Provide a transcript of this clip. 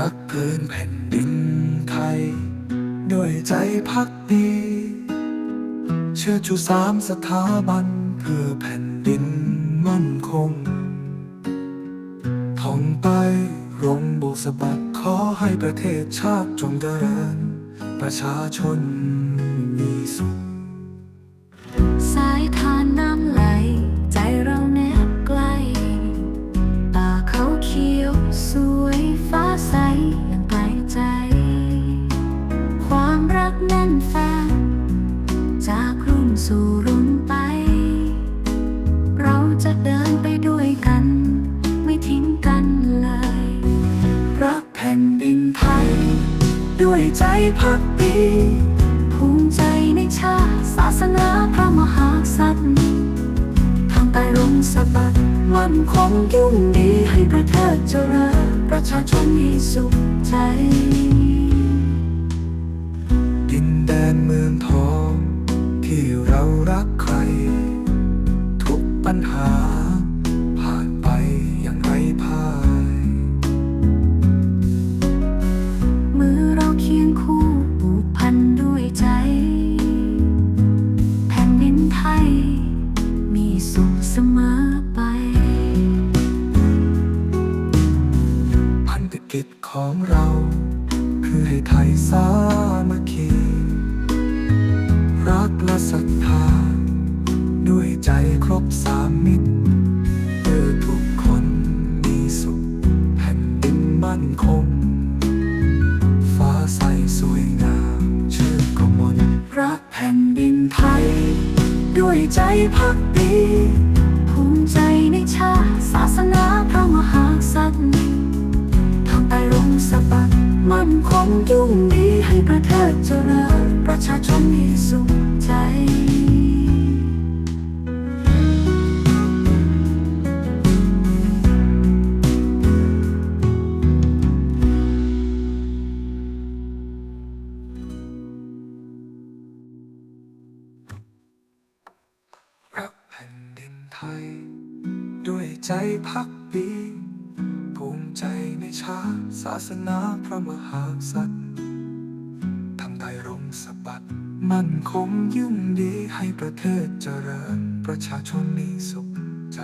รักพื้นแผ่นดินไทย ด้วยใจพักดี เชื่อชูสามสถาบัน เพื่อแผ่นดินมั่นคงท่องไปรงโบกสะบัดขอให้ประเทศชาติจงเดิน ประชาชน ความรักแน่นแฟนจากรุ่นสู่รุ่นไป เราจะเดินไปด้วยกัน ไม่ทิ้งกันเลย รักแผ่นดินไทย ด้วยใจพักดีภูมิใจในชาติศาสนาพระมหากษัตริย์ทางใต้ร่มสะบัดมันคงยุ่งดีให้ประเทศเจริญประชาชนมีสุขใจ พ่ายมือเราเคียงคู่ผูกพันด้วยใจ แผ่นดินไทย มีสุขเสมอไป พันธกิจของเรา คือให้ไทยสามัคคีรักและศรัทธา ด้วยใจครบสามมิตร มั่นคง ฟ้าใสสวยงาม ชื่อกมลรักแผ่นดินไทย ด้วยใจพักดีภูมิใจในชาติศาสนาพระมหากษัตริย์ทางใต้ร่มสะบัดมันคงยุ่งดีให้ประเทศเจริญประชาชนมีสุข ไทยด้วยใจพักดีภูมิใจในชาติศาสนาพระมหากษัตริย์ทำไทยร่มสะบัด มันคงยุ่งดีให้ประเทศเจริญ ประชาชนมีสุขใจ